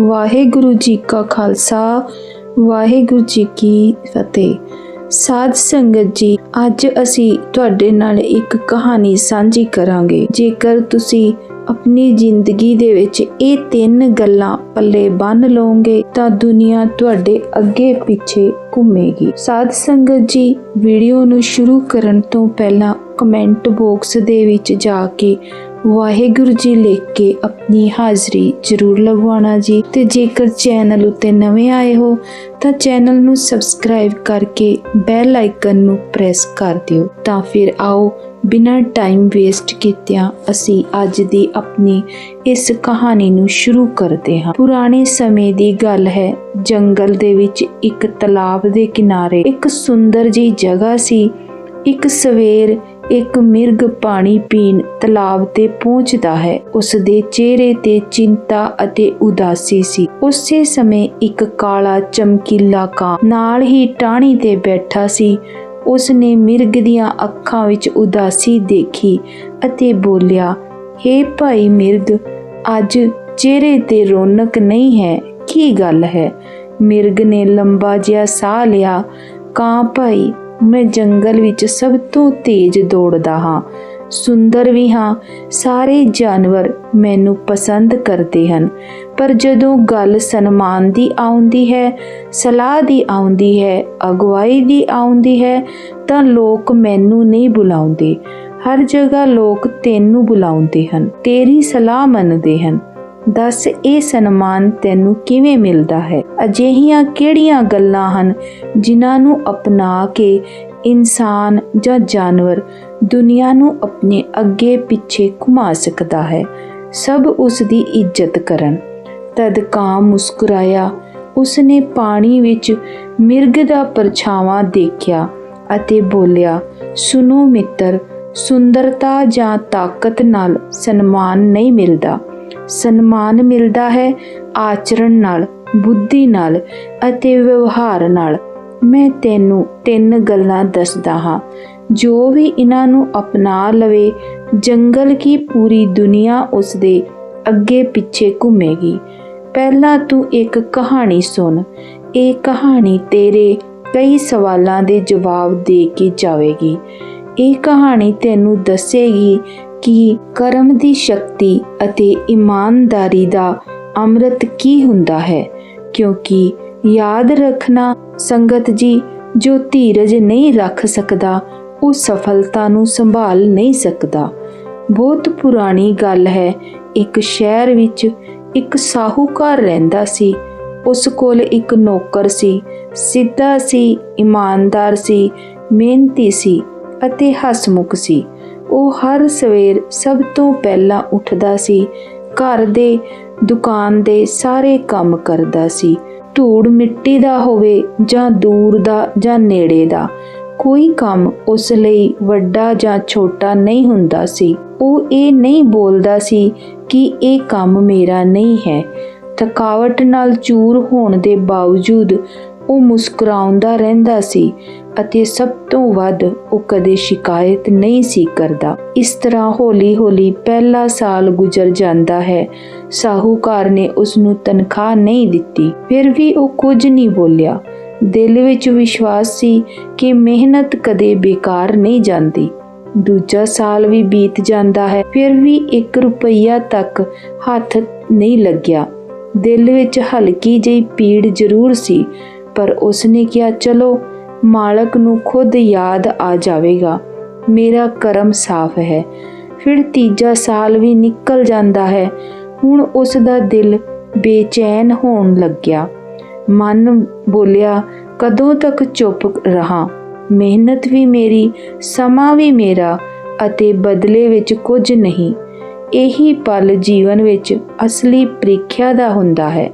ਵਾਹਿਗੁਰੂ ਜੀ ਕਾ ਖਾਲਸਾ, ਵਾਹਿਗੁਰੂ ਜੀ ਕੀ ਫਤਿਹ। ਸਾਧ ਸੰਗਤ ਜੀ, ਅੱਜ ਅਸੀਂ ਤੁਹਾਡੇ ਨਾਲ ਇੱਕ ਕਹਾਣੀ ਸਾਂਝੀ ਕਰਾਂਗੇ। ਜੇਕਰ ਤੁਸੀਂ ਆਪਣੀ ਜ਼ਿੰਦਗੀ ਦੇ ਵਿੱਚ ਇਹ ਤਿੰਨ ਗੱਲਾਂ ਪੱਲੇ ਬੰਨ ਲਓਗੇ, ਤਾਂ ਦੁਨੀਆ ਤੁਹਾਡੇ ਅੱਗੇ ਪਿੱਛੇ ਘੁੰਮੇਗੀ। ਸਾਧ ਸੰਗਤ ਜੀ, ਵੀਡੀਓ ਨੂੰ ਸ਼ੁਰੂ ਕਰਨ ਤੋਂ ਪਹਿਲਾਂ ਕਮੈਂਟ ਬਾਕਸ ਦੇ ਵਿੱਚ ਜਾ ਕੇ ਵਾਹਿਗੁਰੂ ਜੀ ਲਿਖ ਕੇ ਆਪਣੀ ਹਾਜ਼ਰੀ ਜ਼ਰੂਰ ਲਗਵਾਉਣਾ ਜੀ। ਤੇ ਜੇਕਰ ਚੈਨਲ ਉੱਤੇ ਨਵੇਂ ਆਏ ਹੋ, ਤਾਂ ਚੈਨਲ ਨੂੰ ਸਬਸਕ੍ਰਾਈਬ ਕਰਕੇ ਬੈਲ ਆਈਕਨ ਨੂੰ ਪ੍ਰੈਸ ਕਰ ਦਿਓ। ਤਾਂ ਫਿਰ ਆਓ, ਬਿਨਾਂ ਟਾਈਮ ਵੇਸਟ ਕੀਤਿਆਂ ਅਸੀਂ ਅੱਜ ਦੀ ਆਪਣੀ ਇਸ ਕਹਾਣੀ ਨੂੰ ਸ਼ੁਰੂ ਕਰਦੇ ਹਾਂ। ਪੁਰਾਣੇ ਸਮੇਂ ਦੀ ਗੱਲ ਹੈ, ਜੰਗਲ ਦੇ ਵਿੱਚ ਇੱਕ ਤਲਾਬ ਦੇ ਕਿਨਾਰੇ ਇੱਕ ਸੁੰਦਰ ਜਿਹੀ ਜਗ੍ਹਾ ਸੀ। ਇੱਕ ਸਵੇਰ ਇੱਕ ਮਿਰਗ ਪਾਣੀ ਪੀਣ ਤਲਾਬ ਤੇ ਪਹੁੰਚਦਾ ਹੈ। ਉਸ ਦੇ ਚਿਹਰੇ ਤੇ ਚਿੰਤਾ ਅਤੇ ਉਦਾਸੀ ਸੀ। ਉਸੇ ਸਮੇਂ ਇੱਕ ਕਾਲਾ ਚਮਕੀਲਾ ਕਾਂ ਨਾਲ ਹੀ ਟਾਹਣੀ ਤੇ ਬੈਠਾ ਸੀ। ਉਸ ਨੇ ਮਿਰਗ ਦੀਆਂ ਅੱਖਾਂ ਵਿੱਚ ਉਦਾਸੀ ਦੇਖੀ ਅਤੇ ਬੋਲਿਆ, "ਹੇ ਭਾਈ ਮਿਰਗ, ਅੱਜ ਚਿਹਰੇ ਤੇ ਰੌਣਕ ਨਹੀਂ ਹੈ, ਕੀ ਗੱਲ ਹੈ? ਮਿਰਗ ਨੇ ਲੰਬਾ ਜਿਹਾ ਸਾਹ ਲਿਆ, ਕਾਂ ਭਾਈ ਮੈਂ ਜੰਗਲ ਵਿੱਚ ਸਭ ਤੋਂ ਤੇਜ਼ ਦੌੜਦਾ ਹਾਂ। ਸੁੰਦਰ ਵੀ ਹਾਂ, ਸਾਰੇ ਜਾਨਵਰ ਮੈਨੂੰ ਪਸੰਦ ਕਰਦੇ ਹਨ। ਪਰ ਜਦੋਂ ਗੱਲ ਸਨਮਾਨ ਦੀ ਆਉਂਦੀ ਹੈ, ਸਲਾਹ ਦੀ ਆਉਂਦੀ ਹੈ, ਅਗਵਾਈ ਦੀ ਆਉਂਦੀ ਹੈ, ਤਾਂ ਲੋਕ ਮੈਨੂੰ ਨਹੀਂ ਬੁਲਾਉਂਦੇ। ਹਰ ਜਗ੍ਹਾ ਲੋਕ ਤੈਨੂੰ ਬੁਲਾਉਂਦੇ ਹਨ, ਤੇਰੀ ਸਲਾਹ ਮੰਨਦੇ ਹਨ। ਦੱਸ ਇਹ ਸਨਮਾਨ ਤੈਨੂੰ ਕਿਵੇਂ ਮਿਲਦਾ ਹੈ? ਅਜਿਹੀਆਂ ਕਿਹੜੀਆਂ ਗੱਲਾਂ ਹਨ ਜਿਨ੍ਹਾਂ ਨੂੰ ਅਪਣਾ ਕੇ ਇਨਸਾਨ ਜਾਂ ਜਾਨਵਰ ਦੁਨੀਆ ਨੂੰ ਆਪਣੇ ਅੱਗੇ ਪਿੱਛੇ ਘੁਮਾ ਸਕਦਾ ਹੈ? ਸਭ ਉਸ ਦੀ ਇੱਜ਼ਤ ਕਰਨ। ਤਦ ਕਾਂ ਮੁਸਕਰਾਇਆ। ਉਸਨੇ ਪਾਣੀ ਵਿੱਚ ਮਿਰਗ ਦਾ ਪਰਛਾਵਾਂ ਦੇਖਿਆ ਅਤੇ ਬੋਲਿਆ ਸੁਨੋ ਮਿੱਤਰ, ਸੁੰਦਰਤਾ ਜਾਂ ਤਾਕਤ ਨਾਲ ਸਨਮਾਨ ਨਹੀਂ ਮਿਲਦਾ। ਸਨਮਾਨ ਮਿਲਦਾ ਹੈ ਆਚਰਣ ਨਾਲ, ਬੁੱਧੀ ਨਾਲ ਅਤੇ ਵਿਵਹਾਰ ਨਾਲ। ਮੈਂ ਤੈਨੂੰ ਤਿੰਨ ਗੱਲਾਂ ਦੱਸਦਾ ਹਾਂ। ਜੋ ਵੀ ਇਹਨਾਂ ਨੂੰ ਅਪਣਾ ਲਵੇ, ਜੰਗਲ ਕੀ ਪੂਰੀ ਦੁਨੀਆ ਉਸ ਦੇ ਅੱਗੇ ਪਿੱਛੇ ਘੁੰਮੇਗੀ। ਪਹਿਲਾਂ ਤੂੰ ਇੱਕ ਕਹਾਣੀ ਸੁਣ। ਇਹ ਕਹਾਣੀ ਤੇਰੇ ਕਈ ਸਵਾਲਾਂ ਦੇ ਜਵਾਬ ਦੇ ਕੇ ਜਾਵੇਗੀ। ਇਹ ਕਹਾਣੀ ਤੈਨੂੰ ਦੱਸੇਗੀ ਕਿ ਕਰਮ ਦੀ ਸ਼ਕਤੀ ਅਤੇ ਇਮਾਨਦਾਰੀ ਦਾ ਅੰਮ੍ਰਿਤ ਕੀ ਹੁੰਦਾ ਹੈ? ਕਿਉਂਕਿ ਯਾਦ ਰੱਖਣਾ ਸੰਗਤ ਜੀ, ਜੋ ਧੀਰਜ ਨਹੀਂ ਰੱਖ ਸਕਦਾ, ਉਹ ਸਫਲਤਾ ਨੂੰ ਸੰਭਾਲ ਨਹੀਂ ਸਕਦਾ। ਬਹੁਤ ਪੁਰਾਣੀ ਗੱਲ ਹੈ, ਇੱਕ ਸ਼ਹਿਰ ਵਿੱਚ ਇੱਕ ਸਾਹੂਕਾਰ ਰਹਿੰਦਾ ਸੀ। ਉਸ ਕੋਲ ਇੱਕ ਨੌਕਰ ਸੀ, ਸਿੱਧਾ ਸੀ, ਇਮਾਨਦਾਰ ਸੀ, ਮਿਹਨਤੀ ਸੀ ਅਤੇ ਹਸਮੁਖ ਸੀ। ਉਹ ਹਰ ਸਵੇਰ ਸਭ ਤੋਂ ਪਹਿਲਾਂ ਉੱਠਦਾ ਸੀ, ਘਰ ਦੇ, ਦੁਕਾਨ ਦੇ ਸਾਰੇ ਕੰਮ ਕਰਦਾ ਸੀ। ਧੂੜ ਮਿੱਟੀ ਦਾ ਹੋਵੇ ਜਾਂ ਦੂਰ ਦਾ ਜਾਂ ਨੇੜੇ ਦਾ, ਕੋਈ ਕੰਮ ਉਸ ਲਈ ਵੱਡਾ ਜਾਂ ਛੋਟਾ ਨਹੀਂ ਹੁੰਦਾ ਸੀ। ਉਹ ਇਹ ਨਹੀਂ ਬੋਲਦਾ ਸੀ ਕਿ ਇਹ ਕੰਮ ਮੇਰਾ ਨਹੀਂ ਹੈ। ਥਕਾਵਟ ਨਾਲ ਚੂਰ ਹੋਣ ਦੇ ਬਾਵਜੂਦ ਉਹ ਮੁਸਕਰਾਉਂਦਾ ਰਹਿੰਦਾ ਸੀ। ਅਤੇ ਸਭ ਤੋਂ ਵੱਧ ਉਹ ਕਦੇ ਸ਼ਿਕਾਇਤ ਨਹੀਂ ਸੀ ਕਰਦਾ। ਇਸ ਤਰ੍ਹਾਂ ਹੌਲੀ-ਹੌਲੀ ਪਹਿਲਾ ਸਾਲ ਗੁਜ਼ਰ ਜਾਂਦਾ ਹੈ। ਸਾਹੂਕਾਰ ਨੇ ਉਸ ਨੂੰ ਤਨਖਾਹ ਨਹੀਂ ਦਿੱਤੀ। ਫਿਰ ਵੀ ਉਹ ਕੁਝ ਨਹੀਂ ਬੋਲਿਆ। ਦਿਲ ਵਿੱਚ ਵਿਸ਼ਵਾਸ ਸੀ ਕਿ ਮਿਹਨਤ ਕਦੇ ਬੇਕਾਰ ਨਹੀਂ ਜਾਂਦੀ। ਦੂਜਾ ਸਾਲ ਵੀ ਬੀਤ ਜਾਂਦਾ ਹੈ। ਫਿਰ ਵੀ 1 ਰੁਪਈਆ ਤੱਕ ਹੱਥ ਨਹੀਂ ਲੱਗਿਆ। ਦਿਲ ਵਿੱਚ ਹਲਕੀ ਜਿਹੀ ਪੀੜ ਜ਼ਰੂਰ ਸੀ, ਪਰ ਉਸਨੇ ਕਿਹਾ, ਚਲੋ ਮਾਲਕ ਨੂੰ ਖੁਦ ਯਾਦ ਆ ਜਾਵੇਗਾ। ਮੇਰਾ ਕਰਮ ਸਾਫ਼ ਹੈ। ਫਿਰ ਤੀਜਾ ਸਾਲ ਵੀ ਨਿਕਲ ਜਾਂਦਾ ਹੈ। ਹੁਣ ਉਸ ਦਾ ਦਿਲ ਬੇਚੈਨ ਹੋਣ ਲੱਗਿਆ। ਮਨ ਬੋਲਿਆ, ਕਦੋਂ ਤੱਕ ਚੁੱਪ ਰਹਾ? ਮਿਹਨਤ ਵੀ ਮੇਰੀ, ਸਮਾਂ ਵੀ ਮੇਰਾ ਅਤੇ ਬਦਲੇ ਵਿੱਚ ਕੁਝ ਨਹੀਂ। ਇਹੀ ਪਲ ਜੀਵਨ ਵਿੱਚ ਅਸਲੀ ਪ੍ਰੀਖਿਆ ਦਾ ਹੁੰਦਾ ਹੈ।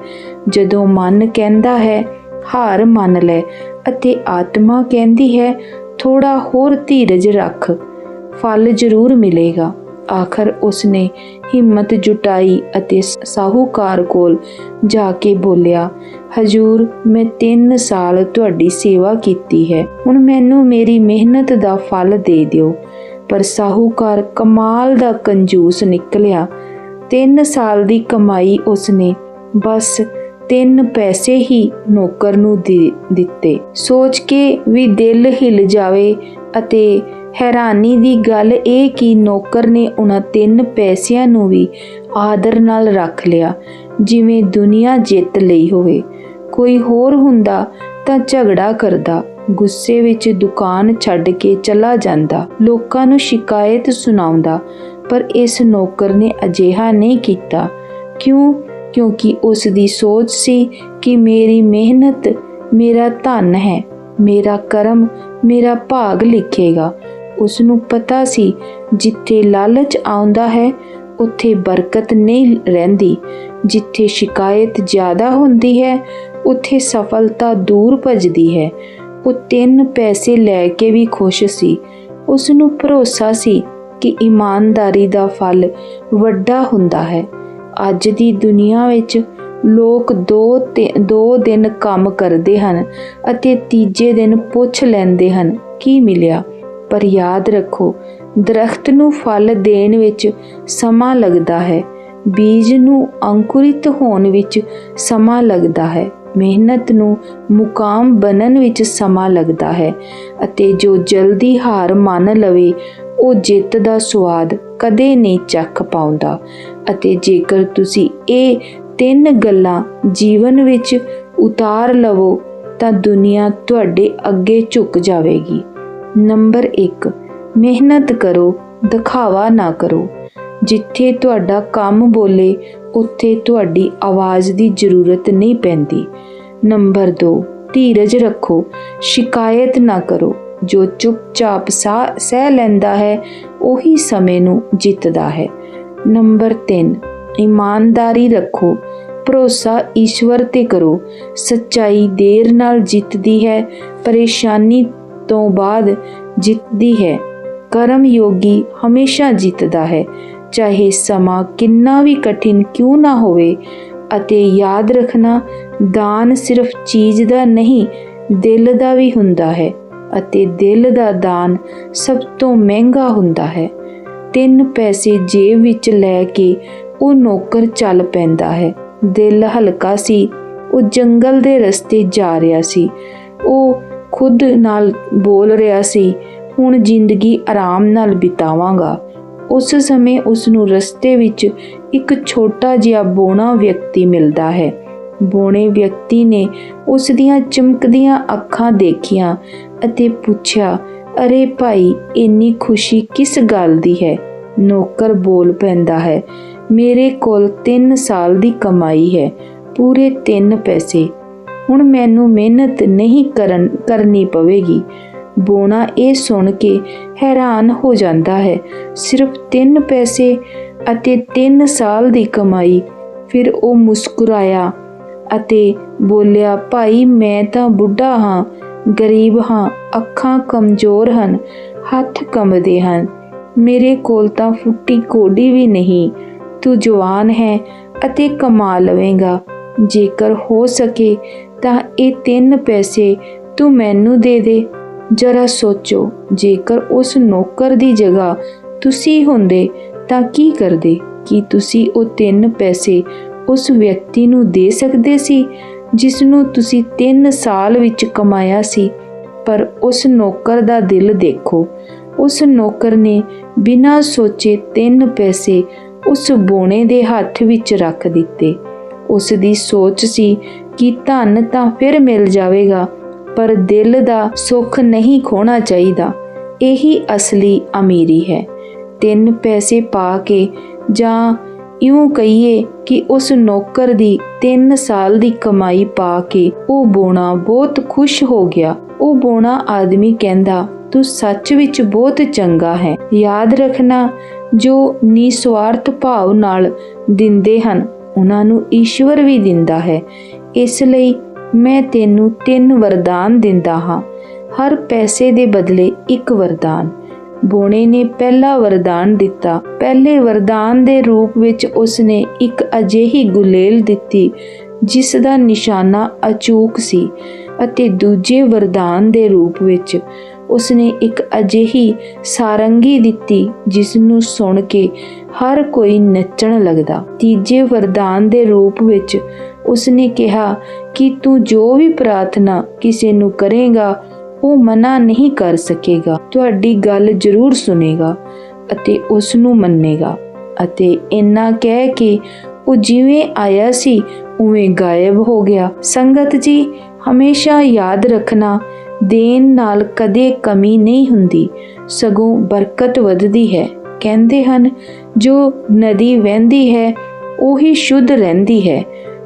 ਜਦੋਂ ਮਨ ਕਹਿੰਦਾ ਹੈ ਹਾਰ ਮੰਨ ਲੈ ਅਤੇ ਆਤਮਾ ਕਹਿੰਦੀ ਹੈ ਥੋੜਾ ਹੋਰ ਧੀਰਜ ਰੱਖ। ਫਲ ਜ਼ਰੂਰ ਮਿਲੇਗਾ। ਆਖਰ ਉਸਨੇ ਹਿੰਮਤ ਜੁਟਾਈ ਅਤੇ ਸਾਹੂਕਾਰ ਕੋਲ ਜਾ ਕੇ ਬੋਲਿਆ, ਹਜੂਰ, ਮੈਂ 3 ਸਾਲ ਤੁਹਾਡੀ ਸੇਵਾ ਕੀਤੀ ਹੈ। ਹੁਣ ਮੈਨੂੰ ਮੇਰੀ ਮਿਹਨਤ ਦਾ ਫਲ ਦੇ ਦਿਓ। ਪਰ ਸਾਹੂਕਾਰ ਕਮਾਲ ਦਾ ਕੰਜੂਸ ਨਿਕਲਿਆ। 3 ਸਾਲ ਦੀ ਕਮਾਈ ਉਸਨੇ ਬਸ ਤਿੰਨ ਪੈਸੇ ਹੀ ਨੌਕਰ ਨੂੰ ਦੇ ਦਿੱਤੇ। ਸੋਚ ਕੇ ਵੀ ਦਿਲ ਹਿੱਲ ਜਾਵੇ ਅਤੇ ਹੈਰਾਨੀ ਦੀ ਗੱਲ ਇਹ ਕਿ ਨੌਕਰ ਨੇ ਉਹਨਾਂ ਤਿੰਨ ਪੈਸਿਆਂ ਨੂੰ ਵੀ ਆਦਰ ਨਾਲ ਰੱਖ ਲਿਆ, ਜਿਵੇਂ ਦੁਨੀਆ ਜਿੱਤ ਲਈ ਹੋਵੇ। ਕੋਈ ਹੋਰ ਹੁੰਦਾ ਤਾਂ ਝਗੜਾ ਕਰਦਾ, ਗੁੱਸੇ ਵਿੱਚ ਦੁਕਾਨ ਛੱਡ ਕੇ ਚਲਾ ਜਾਂਦਾ, ਲੋਕਾਂ ਨੂੰ ਸ਼ਿਕਾਇਤ ਸੁਣਾਉਂਦਾ, ਪਰ ਇਸ ਨੌਕਰ ਨੇ ਅਜਿਹਾ ਨਹੀਂ ਕੀਤਾ। ਕਿਉਂ? ਕਿਉਂਕਿ ਉਸ ਦੀ ਸੋਚ ਸੀ ਕਿ ਮੇਰੀ ਮਿਹਨਤ ਮੇਰਾ ਧਨ ਹੈ, ਮੇਰਾ ਕਰਮ, ਮੇਰਾ ਭਾਗ ਲਿਖੇਗਾ। ਉਸ ਨੂੰ ਪਤਾ ਸੀ, ਜਿੱਥੇ ਲਾਲਚ ਆਉਂਦਾ ਹੈ, ਉੱਥੇ ਬਰਕਤ ਨਹੀਂ ਰਹਿੰਦੀ। ਜਿੱਥੇ ਸ਼ਿਕਾਇਤ ਜ਼ਿਆਦਾ ਹੁੰਦੀ ਹੈ, ਉੱਥੇ ਸਫਲਤਾ ਦੂਰ ਭੱਜਦੀ ਹੈ। ਉਹ ਤਿੰਨ ਪੈਸੇ ਲੈ ਕੇ ਵੀ ਖੁਸ਼ ਸੀ। ਉਸ ਨੂੰ ਭਰੋਸਾ ਸੀ ਕਿ ਇਮਾਨਦਾਰੀ ਦਾ ਫਲ ਵੱਡਾ ਹੁੰਦਾ ਹੈ। ਅੱਜ ਦੀ ਦੁਨੀਆ ਵਿੱਚ ਲੋਕ ਦੋ ਤੇ ਦੋ ਦਿਨ ਕੰਮ ਕਰਦੇ ਹਨ ਅਤੇ ਤੀਜੇ ਦਿਨ ਪੁੱਛ ਲੈਂਦੇ ਹਨ, ਕੀ ਮਿਲਿਆ? ਪਰ ਯਾਦ ਰੱਖੋ, ਦਰਖਤ ਨੂੰ ਫਲ ਦੇਣ ਵਿੱਚ ਸਮਾਂ ਲੱਗਦਾ ਹੈ, ਬੀਜ ਨੂੰ ਅੰਕੁਰਿਤ ਹੋਣ ਵਿੱਚ ਸਮਾਂ ਲੱਗਦਾ ਹੈ, ਮਿਹਨਤ ਨੂੰ ਮੁਕਾਮ ਬਣਨ ਵਿੱਚ ਸਮਾਂ ਲੱਗਦਾ ਹੈ ਅਤੇ ਜੋ ਜਲਦੀ ਹਾਰ ਮੰਨ ਲਵੇ, ਉਹ ਜਿੱਤ ਦਾ ਸਵਾਦ ਕਦੇ ਨਹੀਂ ਚੱਖ ਪਾਉਂਦਾ। ਅਤੇ ਜੇਕਰ ਤੁਸੀਂ ਇਹ ਤਿੰਨ ਗੱਲਾਂ ਜੀਵਨ ਵਿੱਚ ਉਤਾਰ ਲਵੋ, ਤਾਂ ਦੁਨੀਆ ਤੁਹਾਡੇ ਅੱਗੇ ਝੁਕ ਜਾਵੇਗੀ। ਨੰਬਰ 1 ਮਿਹਨਤ ਕਰੋ, ਦਿਖਾਵਾ ਨਾ ਕਰੋ। ਜਿੱਥੇ ਤੁਹਾਡਾ ਕੰਮ ਬੋਲੇ, ਉੱਥੇ ਤੁਹਾਡੀ ਆਵਾਜ਼ ਦੀ ਜ਼ਰੂਰਤ ਨਹੀਂ ਪੈਂਦੀ। ਨੰਬਰ 2 ਧੀਰਜ ਰੱਖੋ, ਸ਼ਿਕਾਇਤ ਨਾ ਕਰੋ। ਜੋ ਚੁੱਪਚਾਪ ਸਾਹ ਸਹਿ ਲੈਂਦਾ ਹੈ, ਉਹੀ ਸਮੇਂ ਨੂੰ ਜਿੱਤਦਾ ਹੈ। ਨੰਬਰ 3 ਇਮਾਨਦਾਰੀ ਰੱਖੋ, ਭਰੋਸਾ ਈਸ਼ਵਰ ਤੇ ਕਰੋ। ਸੱਚਾਈ ਦੇਰ ਨਾਲ ਜਿੱਤਦੀ ਹੈ, ਪਰੇਸ਼ਾਨੀ ਤੋਂ ਬਾਅਦ ਜਿੱਤਦੀ ਹੈ। ਕਰਮ ਯੋਗੀ ਹਮੇਸ਼ਾ ਜਿੱਤਦਾ ਹੈ। ਚਾਹੇ ਸਮਾਂ ਕਿੰਨਾ ਵੀ ਕਠਿਨ ਕਿਉਂ ਨਾ ਹੋਵੇ, ਅਤੇ ਯਾਦ ਰੱਖਣਾ ਦਾਨ ਸਿਰਫ ਚੀਜ਼ ਦਾ ਨਹੀਂ, ਦਿਲ ਦਾ ਵੀ ਹੁੰਦਾ ਹੈ, ਅਤੇ ਦਿਲ ਦਾ ਦਾਨ ਸਭ ਤੋਂ ਮਹਿੰਗਾ ਹੁੰਦਾ ਹੈ। ਤਿੰਨ ਪੈਸੇ ਜੇਬ ਵਿੱਚ ਲੈ ਕੇ ਉਹ ਨੌਕਰ ਚੱਲ ਪੈਂਦਾ ਹੈ। ਦਿਲ ਹਲਕਾ ਸੀ। ਉਹ ਜੰਗਲ ਦੇ ਰਸਤੇ ਜਾ ਰਿਹਾ ਸੀ। ਉਹ ਖੁਦ ਨਾਲ ਬੋਲ ਰਿਹਾ ਸੀ, ਹੁਣ ਜ਼ਿੰਦਗੀ ਆਰਾਮ ਨਾਲ ਬਿਤਾਵਾਂਗਾ। ਉਸ ਸਮੇਂ ਉਸ ਨੂੰ ਰਸਤੇ ਵਿੱਚ ਇੱਕ ਛੋਟਾ ਜਿਹਾ ਬੋਣਾ ਵਿਅਕਤੀ ਮਿਲਦਾ ਹੈ। ਬੋਣੇ ਵਿਅਕਤੀ ਨੇ ਉਸ ਦੀਆਂ ਚਮਕਦੀਆਂ ਅੱਖਾਂ ਦੇਖੀਆਂ ਅਤੇ ਪੁੱਛਿਆ ਅਰੇ ਭਾਈ, ਇੰਨੀ ਖੁਸ਼ੀ ਕਿਸ ਗੱਲ ਦੀ ਹੈ? ਨੌਕਰ ਬੋਲ ਪੈਂਦਾ ਹੈ, ਮੇਰੇ ਕੋਲ 3 ਸਾਲ ਦੀ ਕਮਾਈ ਹੈ, ਪੂਰੇ 3 ਪੈਸੇ। ਹੁਣ ਮੈਨੂੰ ਮਿਹਨਤ ਨਹੀਂ ਕਰਨ, ਕਰਨੀ ਪਵੇਗੀ। ਬੋਣਾ ਇਹ ਸੁਣ ਕੇ ਹੈਰਾਨ ਹੋ ਜਾਂਦਾ ਹੈ, ਸਿਰਫ 3 ਪੈਸੇ ਅਤੇ 3 ਸਾਲ ਦੀ ਕਮਾਈ। ਫਿਰ ਉਹ ਮੁਸਕਰਾਇਆ ਅਤੇ ਬੋਲਿਆ, ਭਾਈ, ਮੈਂ ਤਾਂ ਬੁੱਢਾ ਹਾਂ ਗਰੀਬ ਹਾਂ, ਅੱਖਾਂ ਕਮਜ਼ੋਰ ਹਨ, ਹੱਥ ਕੰਬਦੇ ਹਨ। ਮੇਰੇ ਕੋਲ ਤਾਂ ਫੁੱਟੀ ਕੋਡੀ ਵੀ ਨਹੀਂ। ਤੂੰ ਜਵਾਨ ਹੈ ਅਤੇ ਕਮਾ ਲਵੇਂਗਾ। ਜੇਕਰ ਹੋ ਸਕੇ ਤਾਂ ਇਹ ਤਿੰਨ ਪੈਸੇ ਤੂੰ ਮੈਨੂੰ ਦੇ ਦੇ। ਜਰਾ ਸੋਚੋ, ਜੇਕਰ ਉਸ ਨੌਕਰ ਦੀ ਜਗ੍ਹਾ ਤੁਸੀਂ ਹੁੰਦੇ ਤਾਂ ਕੀ ਕਰਦੇ? ਕੀ ਤੁਸੀਂ ਉਹ ਤਿੰਨ ਪੈਸੇ ਉਸ ਵਿਅਕਤੀ ਨੂੰ ਦੇ ਸਕਦੇ ਸੀ? ਜਿਸ ਨੂੰ ਤੁਸੀਂ 3 ਸਾਲ ਵਿੱਚ ਕਮਾਇਆ ਸੀ, ਪਰ ਉਸ ਨੌਕਰ ਦਾ ਦਿਲ ਦੇਖੋ। ਉਸ ਨੌਕਰ ਨੇ ਬਿਨਾਂ ਸੋਚੇ ਤਿੰਨ ਪੈਸੇ ਉਸ ਬੋਣੇ ਦੇ ਹੱਥ ਵਿੱਚ ਰੱਖ ਦਿੱਤੇ। ਉਸ ਦੀ ਸੋਚ ਸੀ ਕਿ ਧਨ ਤਾਂ ਫਿਰ ਮਿਲ ਜਾਵੇਗਾ, ਪਰ ਦਿਲ ਦਾ ਸੁੱਖ ਨਹੀਂ ਖੋਣਾ ਚਾਹੀਦਾ। ਇਹੀ ਅਸਲੀ ਅਮੀਰੀ ਹੈ। ਤਿੰਨ ਪੈਸੇ ਪਾ ਕੇ ਜਾਂ ਇਉਂ ਕਹੀਏ ਕਿ ਉਸ ਨੌਕਰ ਦੀ 3 ਸਾਲ ਦੀ ਕਮਾਈ ਪਾ ਕੇ ਉਹ ਬੋਣਾ ਬਹੁਤ ਖੁਸ਼ ਹੋ ਗਿਆ। ਉਹ ਬੋਣਾ ਆਦਮੀ ਕਹਿੰਦਾ, ਤੂੰ ਸੱਚ ਵਿੱਚ ਬਹੁਤ ਚੰਗਾ ਹੈ। ਯਾਦ ਰੱਖਣਾ, ਜੋ ਨਿਸਵਾਰਥ ਭਾਵ ਨਾਲ ਦਿੰਦੇ ਹਨ, ਉਹਨਾਂ ਨੂੰ ਈਸ਼ਵਰ ਵੀ ਦਿੰਦਾ ਹੈ। ਇਸ ਲਈ ਮੈਂ ਤੈਨੂੰ ਤਿੰਨ ਵਰਦਾਨ ਦਿੰਦਾ ਹਾਂ। ਹਰ ਪੈਸੇ ਦੇ ਬਦਲੇ ਇੱਕ ਵਰਦਾਨ। ਬੋਣੇ ਨੇ ਪਹਿਲਾ ਵਰਦਾਨ ਦਿੱਤਾ। ਪਹਿਲੇ ਵਰਦਾਨ ਦੇ ਰੂਪ ਵਿੱਚ ਉਸਨੇ ਇੱਕ ਅਜਿਹੀ ਗੁਲੇਲ ਦਿੱਤੀ ਜਿਸ ਦਾ ਨਿਸ਼ਾਨਾ ਅਚੂਕ ਸੀ ਅਤੇ ਦੂਜੇ ਵਰਦਾਨ ਦੇ ਰੂਪ ਵਿੱਚ ਉਸਨੇ ਇੱਕ ਅਜਿਹੀ ਸਾਰੰਗੀ ਦਿੱਤੀ ਜਿਸ ਨੂੰ ਸੁਣ ਕੇ ਹਰ ਕੋਈ ਨੱਚਣ ਲੱਗਦਾ। ਤੀਜੇ ਵਰਦਾਨ ਦੇ ਰੂਪ ਵਿੱਚ ਉਸਨੇ ਕਿਹਾ ਕਿ ਤੂੰ ਜੋ ਵੀ ਪ੍ਰਾਰਥਨਾ ਕਿਸੇ ਨੂੰ ਕਰੇਗਾ ਉਹ ਮਨਾ ਨਹੀਂ ਕਰ ਸਕੇਗਾ। ਤੁਹਾਡੀ ਗੱਲ ਜ਼ਰੂਰ ਸੁਨੇਗਾ ਅਤੇ ਉਸ ਨੂੰ ਮੰਨੇਗਾ ਅਤੇ ਇੰਨਾ ਕਹਿ ਕੇ ਉਹ ਜਿਵੇਂ ਆਇਆ ਸੀ, ਉਵੇਂ ਗਾਇਬ ਹੋ ਗਿਆ। ਸੰਗਤ ਜੀ, ਹਮੇਸ਼ਾ ਯਾਦ ਰੱਖਣਾ, ਦੇਣ ਨਾਲ ਕਦੇ ਕਮੀ ਨਹੀਂ ਹੁੰਦੀ, ਸਗੋਂ ਬਰਕਤ ਵੱਧਦੀ ਹੈ। ਕਹਿੰਦੇ ਹਨ, ਜੋ ਨਦੀ ਵਹਿੰਦੀ ਹੈ, ਉਹੀ ਸ਼ੁੱਧ ਰਹਿੰਦੀ ਹੈ।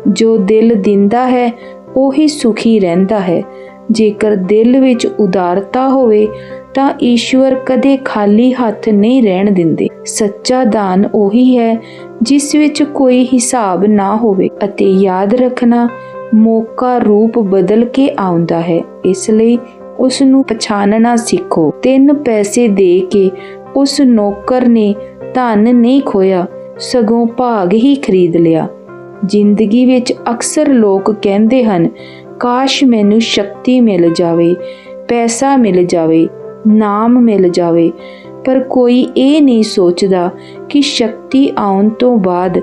ਜੋ ਦਿਲ ਦਿੰਦਾ ਹੈ, ਉਹੀ ਸੁਖੀ ਰਹਿੰਦਾ ਹੈ। ਜੇਕਰ ਦਿਲ ਵਿੱਚ ਉਦਾਰਤਾ ਹੋਵੇ, ਤਾਂ ਈਸ਼ਵਰ ਕਦੇ ਖਾਲੀ ਹੱਥ ਨਹੀਂ ਰਹਿਣ ਦਿੰਦੇ। ਸੱਚਾ ਦਾਨ ਉਹੀ ਹੈ, ਜਿਸ ਵਿੱਚ ਕੋਈ ਹਿਸਾਬ ਨਾ ਹੋਵੇ ਅਤੇ ਯਾਦ ਰੱਖਣਾ ਮੌਕਾ ਰੂਪ ਬਦਲ ਕੇ ਆਉਂਦਾ ਹੈ। ਇਸ ਲਈ ਉਸ ਨੂੰ ਪਛਾਣਨਾ ਸਿੱਖੋ। ਤਿੰਨ ਪੈਸੇ ਦੇ ਕੇ ਉਸ ਨੌਕਰ ਨੇ ਧਨ ਨਹੀਂ ਖੋਇਆ ਸਗੋਂ ਭਾਗ ਹੀ ਖਰੀਦ ਲਿਆ। ਜ਼ਿੰਦਗੀ ਵਿੱਚ ਅਕਸਰ ਲੋਕ ਕਹਿੰਦੇ ਹਨ ਕਾਸ਼ ਮੈਨੂੰ ਸ਼ਕਤੀ ਮਿਲ ਜਾਵੇ, ਪੈਸਾ ਮਿਲ ਜਾਵੇ, ਨਾਮ ਮਿਲ ਜਾਵੇ। ਪਰ ਕੋਈ ਇਹ ਨਹੀਂ ਸੋਚਦਾ ਕਿ ਸ਼ਕਤੀ ਆਉਣ ਤੋਂ ਬਾਅਦ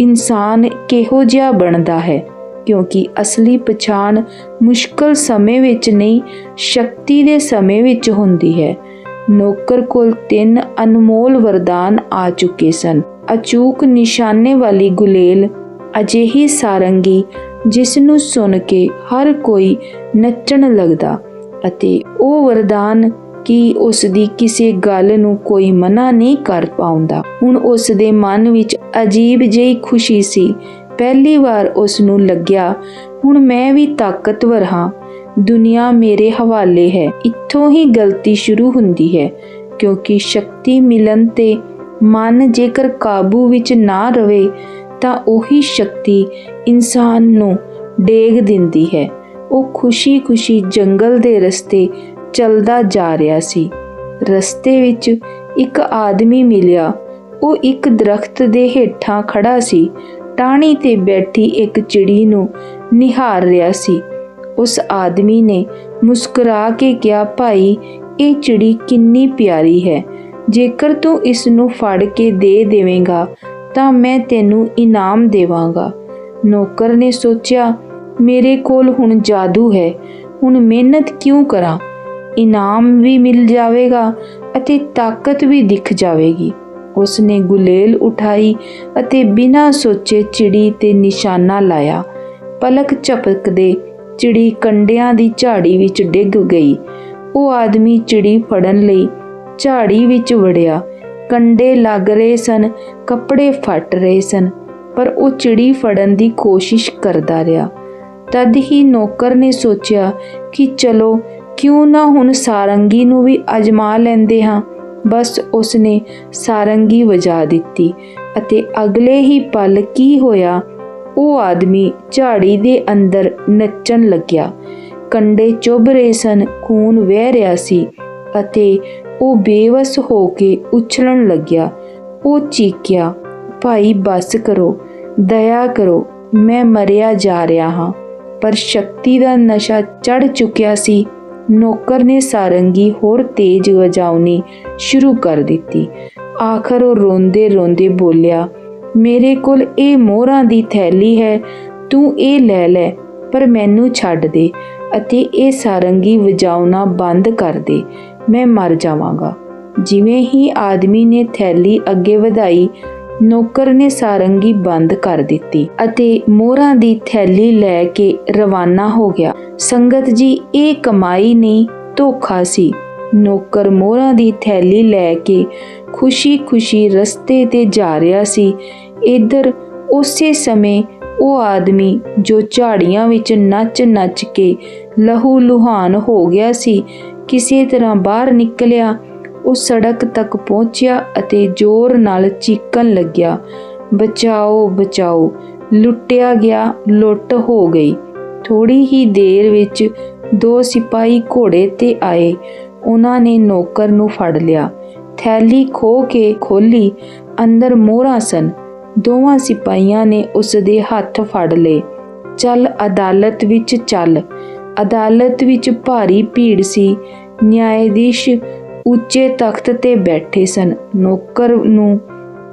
ਇਨਸਾਨ ਕਿਹੋ ਜਿਹਾ ਬਣਦਾ ਹੈ, ਕਿਉਂਕਿ ਅਸਲੀ ਪਛਾਣ ਮੁਸ਼ਕਲ ਸਮੇਂ ਵਿੱਚ ਨਹੀਂ, ਸ਼ਕਤੀ ਦੇ ਸਮੇਂ ਵਿੱਚ ਹੁੰਦੀ ਹੈ। ਨੌਕਰ ਕੋਲ ਤਿੰਨ ਅਨਮੋਲ ਵਰਦਾਨ ਆ ਚੁੱਕੇ ਸਨ। ਅਚੂਕ ਨਿਸ਼ਾਨੇ ਵਾਲੀ ਗੁਲੇਲ ਅਜਿਹੀ ਸਾਰੰਗੀ ਜਿਸ ਨੂੰ ਸੁਣ ਕੇ ਹਰ ਕੋਈ ਨੱਚਣ ਲੱਗਦਾ ਅਤੇ ਉਹ ਵਰਦਾਨ ਕਿ ਉਸ ਦੀ ਕਿਸੇ ਗੱਲ ਨੂੰ ਕੋਈ ਮਨਾ ਨਹੀਂ ਕਰ ਪਾਉਂਦਾ। ਹੁਣ ਉਸ ਦੇ ਮਨ ਵਿੱਚ ਅਜੀਬ ਜਿਹੀ ਖੁਸ਼ੀ ਸੀ। ਪਹਿਲੀ ਵਾਰ ਉਸ ਨੂੰ ਲੱਗਿਆ, ਹੁਣ ਮੈਂ ਵੀ ਤਾਕਤਵਰ ਹਾਂ। ਦੁਨੀਆ ਮੇਰੇ ਹਵਾਲੇ ਹੈ। ਇੱਥੋਂ ਹੀ ਗਲਤੀ ਸ਼ੁਰੂ ਹੁੰਦੀ ਹੈ, ਕਿਉਂਕਿ ਸ਼ਕਤੀ ਮਿਲਣ ਤੇ ਮਨ ਜੇਕਰ ਕਾਬੂ ਵਿੱਚ ਨਾ ਰਵੇ ਤਾਂ ਉਹੀ ਸ਼ਕਤੀ ਇਨਸਾਨ ਨੂੰ ਡੇਗ ਦਿੰਦੀ ਹੈ। ਉਹ ਖੁਸ਼ੀ-ਖੁਸ਼ੀ ਜੰਗਲ ਦੇ ਰਸਤੇ ਚੱਲਦਾ ਜਾ ਰਿਹਾ ਸੀ। ਰਸਤੇ ਵਿੱਚ ਇੱਕ ਆਦਮੀ ਮਿਲਿਆ। ਉਹ ਇੱਕ ਦਰਖਤ ਦੇ ਹੇਠਾਂ ਖੜਾ ਸੀ। ਟਾਹਣੀ ਤੇ ਬੈਠੀ ਇੱਕ ਚਿੜੀ ਨੂੰ ਨਿਹਾਰ ਰਿਹਾ ਸੀ। ਉਸ ਆਦਮੀ ਨੇ ਮੁਸਕਰਾ ਕੇ ਕਿਹਾ, ਭਾਈ, ਇਹ ਚਿੜੀ ਕਿੰਨੀ ਪਿਆਰੀ ਹੈ। ਜੇਕਰ ਤੂੰ ਇਸ ਨੂੰ ਫੜ ਕੇ ਦੇ ਦੇਵੇਂਗਾ ਤਾਂ ਮੈਂ ਤੈਨੂੰ ਇਨਾਮ ਦੇਵਾਂਗਾ। ਨੌਕਰ ਨੇ ਸੋਚਿਆ, ਮੇਰੇ ਕੋਲ ਹੁਣ ਜਾਦੂ ਹੈ, ਹੁਣ ਮਿਹਨਤ ਕਿਉਂ ਕਰਾਂ? ਇਨਾਮ ਵੀ ਮਿਲ ਜਾਵੇਗਾ ਅਤੇ ਤਾਕਤ ਵੀ ਦਿਖ ਜਾਵੇਗੀ। ਉਸ ਨੇ ਗੁਲੇਲ ਉਠਾਈ ਅਤੇ ਬਿਨਾਂ ਸੋਚੇ ਚਿੜੀ ਤੇ ਨਿਸ਼ਾਨਾ ਲਾਇਆ। ਪਲਕ ਝਪਕਦੇ ਚਿੜੀ ਕੰਡਿਆਂ ਦੀ ਝਾੜੀ ਵਿੱਚ ਡਿੱਗ ਗਈ। ਉਹ ਆਦਮੀ ਚਿੜੀ ਫੜਨ ਲਈ ਝਾੜੀ ਵਿੱਚ ਵੜਿਆ। ਕੰਡੇ ਲੱਗ ਰਹੇ ਸਨ, ਕੱਪੜੇ ਫਟ ਰਹੇ ਸਨ, ਪਰ ਉਹ ਚਿੜੀ ਫੜਨ ਦੀ ਕੋਸ਼ਿਸ਼ ਕਰਦਾ ਰਿਹਾ। ਤਦ ਹੀ ਨੌਕਰ ਨੇ ਸੋਚਿਆ ਕਿ ਚਲੋ, ਕਿਉਂ ਨਾ ਹੁਣ ਸਾਰੰਗੀ ਨੂੰ ਵੀ ਅਜਮਾ ਲੈਂਦੇ ਹਾਂ। ਬਸ ਉਸਨੇ ਸਾਰੰਗੀ ਵਜਾ ਦਿੱਤੀ ਅਤੇ ਅਗਲੇ ਹੀ ਪਲ ਕੀ ਹੋਇਆ, ਉਹ ਆਦਮੀ ਝਾੜੀ ਦੇ ਅੰਦਰ ਨੱਚਣ ਲੱਗਿਆ। ਕੰਡੇ ਚੁੱਭ ਰਹੇ ਸਨ, ਖੂਨ ਵਹਿ ਰਿਹਾ ਸੀ ਅਤੇ ਉਹ ਬੇਵਸ ਹੋ ਕੇ ਉਛਲਣ ਲੱਗਿਆ। ਉਹ ਚੀਕਿਆ, ਭਾਈ, ਬਸ ਕਰੋ, ਦਇਆ ਕਰੋ, ਮੈਂ ਮਰਿਆ ਜਾ ਰਿਹਾ ਹਾਂ। ਪਰ ਸ਼ਕਤੀ ਦਾ ਨਸ਼ਾ ਚੜ ਚੁੱਕਿਆ ਸੀ। ਨੌਕਰ ਨੇ ਸਾਰੰਗੀ ਹੋਰ ਤੇਜ਼ ਵਜਾਉਣੀ ਸ਼ੁਰੂ ਕਰ ਦਿੱਤੀ। ਆਖਰ ਉਹ ਰੋਂਦੇ ਰੋਂਦੇ ਬੋਲਿਆ, ਮੇਰੇ ਕੋਲ ਇਹ ਮੋਹਰਾਂ ਦੀ ਥੈਲੀ ਹੈ, ਤੂੰ ਇਹ ਲੈ ਲੈ, ਪਰ ਮੈਨੂੰ ਛੱਡ ਦੇ ਅਤੇ ਇਹ ਸਾਰੰਗੀ ਵਜਾਉਣਾ ਬੰਦ ਕਰ ਦੇ। ਮੈਂ ਮਰ ਜਾਵਾਂਗਾ। ਜਿਵੇਂ ਹੀ ਆਦਮੀ ਨੇ ਥੈਲੀ ਅੱਗੇ ਵਧਾਈ, ਨੌਕਰ ਨੇ ਸਾਰੰਗੀ ਬੰਦ ਕਰ ਦਿੱਤੀ ਅਤੇ ਮੋਹਰਾਂ ਦੀ ਥੈਲੀ ਲੈ ਕੇ ਰਵਾਨਾ ਹੋ ਗਿਆ। ਸੰਗਤ ਜੀ, ਇਹ ਕਮਾਈ ਨਹੀਂ, ਧੋਖਾ ਸੀ। ਨੌਕਰ ਮੋਹਰਾਂ ਦੀ ਥੈਲੀ ਲੈ ਕੇ ਖੁਸ਼ੀ-ਖੁਸ਼ੀ ਰਸਤੇ ਤੇ ਜਾ ਰਿਹਾ ਸੀ। ਇੱਧਰ ਉਸੇ ਸਮੇਂ ਉਹ ਆਦਮੀ ਜੋ ਝਾੜੀਆਂ ਵਿੱਚ ਨੱਚ-ਨੱਚ ਕੇ ਲਹੂ ਲੁਹਾਨ ਹੋ ਗਿਆ ਸੀ ਕਿਸੇ ਤਰ੍ਹਾਂ ਬਾਹਰ ਨਿਕਲਿਆ, ਉਹ ਸੜਕ ਤੱਕ ਪਹੁੰਚਿਆ ਅਤੇ ਜ਼ੋਰ ਨਾਲ ਚੀਕਣ ਲੱਗਿਆ। ਬਚਾਓ ਬਚਾਓ। ਲੁੱਟਿਆ ਗਿਆ, ਲੁੱਟ ਹੋ ਗਈ। ਥੋੜੀ ਹੀ ਦੇਰ ਵਿੱਚ ਦੋ ਸਿਪਾਹੀ ਘੋੜੇ ਤੇ ਆਏ। ਉਹਨਾਂ ਨੇ ਨੌਕਰ ਨੂੰ ਫੜ ਲਿਆ। ਥੈਲੀ ਖੋ ਕੇ ਖੋਲੀ ਅੰਦਰ ਮੋਹਰਾਂ ਸਨ। ਦੋਵਾਂ ਸਿਪਾਹੀਆਂ ਨੇ ਉਸ ਦੇ ਹੱਥ ਫੜ ਲਏ। ਚੱਲ, ਅਦਾਲਤ ਵਿੱਚ ਚੱਲ। ਅਦਾਲਤ ਵਿੱਚ ਭਾਰੀ ਭੀੜ ਸੀ। ਨਿਆਇਧੀਸ਼ ਉੱਚੇ ਤਖਤ ਤੇ ਬੈਠੇ ਸਨ। ਨੌਕਰ ਨੂੰ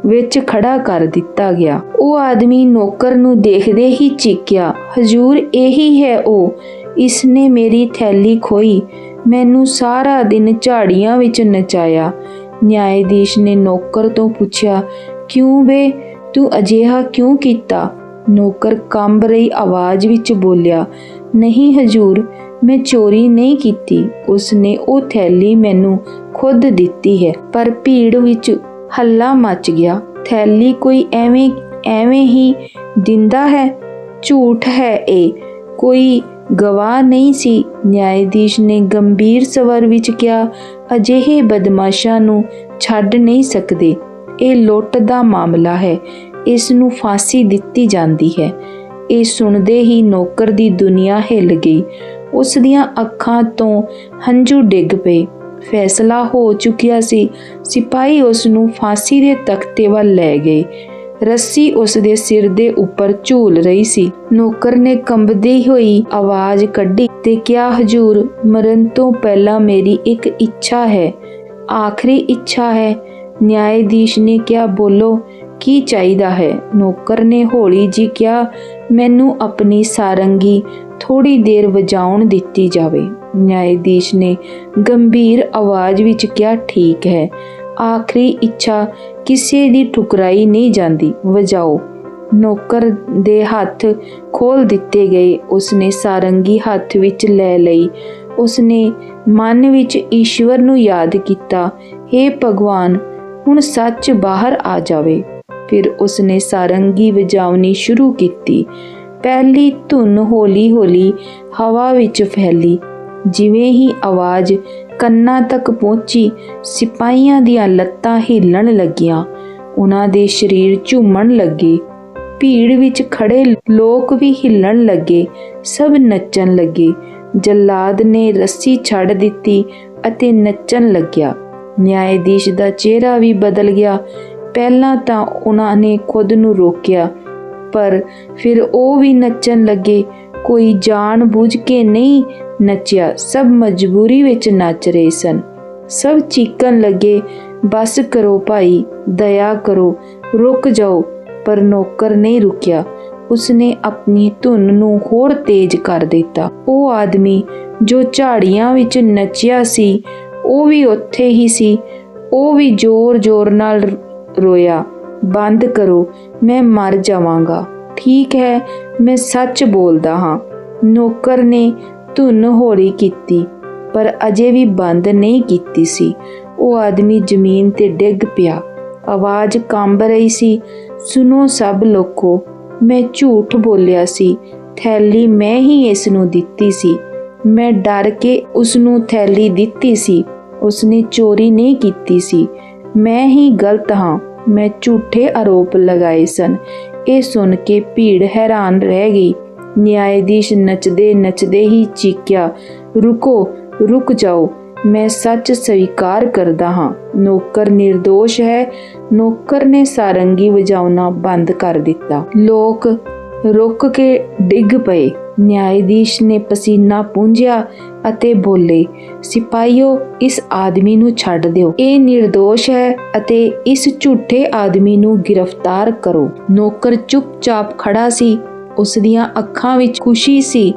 ਵਿੱਚ ਖੜਾ ਕਰ ਦਿੱਤਾ ਗਿਆ। ਉਹ ਆਦਮੀ ਨੌਕਰ ਨੂੰ ਦੇਖਦੇ ਹੀ ਚੀਕਿਆ, ਹਜੂਰ, ਇਹੀ ਹੈ ਉਹ। ਇਸਨੇ ਮੇਰੀ ਥੈਲੀ ਖੋਈ। ਮੈਨੂੰ ਸਾਰਾ ਦਿਨ ਝਾੜੀਆਂ ਵਿੱਚ ਨਚਾਇਆ। ਨਿਆਇਧੀਸ਼ ਨੇ ਨੌਕਰ ਤੋਂ ਪੁੱਛਿਆ, ਕਿਉਂ ਬੇ? ਤੂੰ ਅਜਿਹਾ ਕਿਉਂ ਕੀਤਾ? ਨੌਕਰ ਕੰਬ ਰਹੀ ਆਵਾਜ਼ ਵਿੱਚ ਬੋਲਿਆ, ਨਹੀਂ ਹਜੂਰ ਮੈਂ ਚੋਰੀ ਨਹੀਂ ਕੀਤੀ। ਉਸਨੇ ਉਹ ਥੈਲੀ ਮੈਨੂੰ ਖੁਦ ਦਿੱਤੀ ਹੈ। ਪਰ ਭੀੜ ਵਿੱਚ ਹੱਲਾ ਮਚ ਗਿਆ। ਥੈਲੀ ਕੋਈ ਐਵੇਂ ਐਵੇਂ ਹੀ ਦਿੰਦਾ ਹੈ, ਝੂਠ ਹੈ ਇਹ। ਕੋਈ ਗਵਾਹ ਨਹੀਂ ਸੀ। ਨਿਆਇਧੀਸ਼ ਨੇ ਗੰਭੀਰ ਸਵਰ ਵਿੱਚ ਕਿਹਾ, ਅਜਿਹੇ ਬਦਮਾਸ਼ਾਂ ਨੂੰ ਛੱਡ ਨਹੀਂ ਸਕਦੇ। ਇਹ ਲੁੱਟ ਦਾ ਮਾਮਲਾ ਹੈ। ਇਸ ਨੂੰ ਫਾਂਸੀ ਦਿੱਤੀ ਜਾਂਦੀ ਹੈ। ਇਹ ਸੁਣਦੇ ਹੀ ਨੌਕਰ ਦੀ ਦੁਨੀਆ ਹਿੱਲ ਗਈ। ਉਸ ਦੀਆਂ ਅੱਖਾਂ ਤੋਂ ਹੰਝੂ ਡਿੱਗ ਪਏ। ਫੈਸਲਾ ਹੋ ਚੁੱਕਿਆ ਸੀ। ਸਿਪਾਹੀ ਉਸ ਨੂੰ ਫਾਂਸੀ ਦੇ ਤਖਤੇ ਵੱਲ ਲੈ ਗਏ। ਰੱਸੀ ਉਸ ਦੇ ਸਿਰ ਦੇ ਉੱਪਰ ਝੂਲ ਰਹੀ ਸੀ। ਨੌਕਰ ਨੇ ਕੰਬਦੀ ਹੋਈ ਆਵਾਜ਼ ਕੱਢੀ ਤੇ ਕਿਹਾ, ਹਜੂਰ, ਮਰਨ ਤੋਂ ਪਹਿਲਾਂ ਮੇਰੀ ਇੱਕ ਇੱਛਾ ਹੈ। ਆਖਰੀ ਇੱਛਾ ਹੈ। ਨਿਆਇਧੀਸ਼ ਨੇ ਕਿਹਾ, ਬੋਲੋ, ਕੀ ਚਾਹੀਦਾ ਹੈ? ਨੌਕਰ ਨੇ ਹੌਲੀ ਜੀ ਕਿਹਾ, ਮੈਨੂੰ ਆਪਣੀ ਸਾਰੰਗੀ ਥੋੜੀ ਦੇਰ ਵਜਾਉਣ ਦਿੱਤੀ ਜਾਵੇ। ਨਿਆਇਧੀਸ਼ ਨੇ ਗੰਭੀਰ ਆਵਾਜ਼ ਵਿੱਚ ਕਿਹਾ, ਠੀਕ ਹੈ। ਆਖਰੀ ਇੱਛਾ ਕਿਸੇ ਦੀ ਠੁਕਰਾਈ ਨਹੀਂ ਜਾਂਦੀ। ਵਜਾਓ। ਨੌਕਰ ਦੇ ਹੱਥ ਖੋਲ ਦਿੱਤੇ ਗਏ। ਉਸਨੇ ਸਾਰੰਗੀ ਹੱਥ ਵਿੱਚ ਲੈ ਲਈ। ਉਸਨੇ ਮਨ ਵਿੱਚ ਈਸ਼ਵਰ ਨੂੰ ਯਾਦ ਕੀਤਾ हे ਭਗਵਾਨ, ਹੁਣ ਸੱਚ ਬਾਹਰ ਆ ਜਾਵੇ। ਫਿਰ ਉਸਨੇ ਸਾਰੰਗੀ ਵਜਾਉਣੀ ਸ਼ੁਰੂ ਕੀਤੀ। ਪਹਿਲੀ ਧੁਨ ਹੌਲੀ-ਹੌਲੀ ਹਵਾ ਵਿੱਚ ਫੈਲੀ। ਜਿਵੇਂ ਹੀ ਆਵਾਜ਼ ਕੰਨਾਂ ਤੱਕ ਪਹੁੰਚੀ, ਸਿਪਾਹੀਆਂ ਦੀਆਂ ਲੱਤਾਂ ਹਿੱਲਣ ਲੱਗੀਆਂ। ਉਹਨਾਂ ਦੇ ਸਰੀਰ ਝੂਮਣ ਲੱਗੇ। ਭੀੜ ਵਿੱਚ ਖੜੇ ਲੋਕ ਵੀ ਹਿੱਲਣ ਲੱਗੇ, ਸਭ ਨੱਚਣ ਲੱਗੇ। ਜੱਲਾਦ ਨੇ ਰੱਸੀ ਛੱਡ ਦਿੱਤੀ ਅਤੇ ਨੱਚਣ ਲੱਗਿਆ। ਨਿਆਇਧੀਸ਼ ਦਾ ਚਿਹਰਾ ਵੀ ਬਦਲ ਗਿਆ। ਪਹਿਲਾਂ ਤਾਂ ਉਹਨਾਂ ਨੇ ਖੁਦ ਨੂੰ ਰੋਕਿਆ। ਪਰ ਫਿਰ ਉਹ ਵੀ ਨੱਚਣ ਲੱਗੇ। ਕੋਈ ਜਾਣ ਬੁੱਝ ਕੇ ਨਹੀਂ ਨੱਚਿਆ। ਸਭ ਮਜਬੂਰੀ ਵਿੱਚ ਨੱਚ ਰਹੇ ਸਨ। ਸਭ ਚੀਕਣ ਲੱਗੇ। ਬਸ ਕਰੋ ਭਾਈ, ਦਇਆ ਕਰੋ, ਰੁਕ ਜਾਓ। ਪਰ ਨੌਕਰ ਨਹੀਂ ਰੁਕਿਆ। ਉਸਨੇ ਆਪਣੀ ਧੁਨ ਨੂੰ ਹੋਰ ਤੇਜ਼ ਕਰ ਦਿੱਤਾ। ਉਹ ਆਦਮੀ ਜੋ ਝਾੜੀਆਂ ਵਿੱਚ ਨੱਚਿਆ ਸੀ, ਉਹ ਵੀ ਉੱਥੇ ਹੀ ਸੀ। ਉਹ ਵੀ ਜ਼ੋਰ-ਜ਼ੋਰ ਨਾਲ ਰੋਇਆ। ਬੰਦ ਕਰੋ, ਮੈਂ ਮਰ ਜਾਵਾਂਗਾ। ਠੀਕ ਹੈ, ਮੈਂ ਸੱਚ ਬੋਲਦਾ ਹਾਂ। ਨੌਕਰ ਨੇ ਧੁਨ ਹੌਲੀ ਕੀਤੀ, ਪਰ ਅਜੇ ਵੀ ਬੰਦ ਨਹੀਂ ਕੀਤੀ ਸੀ। ਉਹ ਆਦਮੀ ਜ਼ਮੀਨ ਤੇ ਡਿੱਗ ਪਿਆ। ਆਵਾਜ਼ ਕੰਬ ਰਹੀ ਸੀ ਸੁਨੋ ਸਭ ਲੋਕੋ, ਮੈਂ ਝੂਠ ਬੋਲਿਆ ਸੀ। ਥੈਲੀ ਮੈਂ ਹੀ ਇਸ ਨੂੰ ਦਿੱਤੀ ਸੀ। ਮੈਂ ਡਰ ਕੇ ਉਸ ਨੂੰ ਥੈਲੀ ਦਿੱਤੀ ਸੀ। ਉਸਨੇ ਚੋਰੀ ਨਹੀਂ ਕੀਤੀ ਸੀ। ਮੈਂ ਹੀ ਗਲਤ ਹਾਂ। ਮੈਂ ਝੂਠੇ ਆਰੋਪ ਲਗਾਏ ਸਨ। ਇਹ ਸੁਣ ਕੇ ਭੀੜ ਹੈਰਾਨ ਰਹਿ ਗਈ। ਨਿਆਇਧੀਸ਼ ਨੱਚਦੇ ਨੱਚਦੇ ਹੀ ਚੀਕਿਆ, ਰੁਕੋ, ਰੁਕ ਜਾਓ, ਮੈਂ ਸੱਚ ਸਵੀਕਾਰ ਕਰਦਾ ਹਾਂ। ਨੌਕਰ નિર્ਦੋਸ਼ ਹੈ, ਨੌਕਰ ਨੇ ਸਾਰੰਗੀ ਵਜਾਉਣਾ ਬੰਦ ਕਰ ਦਿੱਤਾ। ਲੋਕ ਰੁਕ ਕੇ ਡਿੱਗ ਪਏ। ਨਿਆਇਧੀਸ਼ ਨੇ ਪਸੀਨਾ ਪੂੰਝਿਆ ਅਤੇ ਬੋਲੇ, ਸਿਪਾਹੀਓ, ਇਸ ਆਦਮੀ ਨੂੰ ਛੱਡ ਦਿਓ। ਇਹ નિર્ਦੋਸ਼ ਹੈ ਅਤੇ ਇਸ ਝੂਠੇ ਆਦਮੀ ਨੂੰ ਗ੍ਰਿਫਤਾਰ ਕਰੋ। ਨੌਕਰ ਚੁੱਪਚਾਪ ਖੜਾ ਸੀ। ਉਸ ਦੀਆਂ ਅੱਖਾਂ ਵਿੱਚ ਖੁਸ਼ੀ ਸੀ,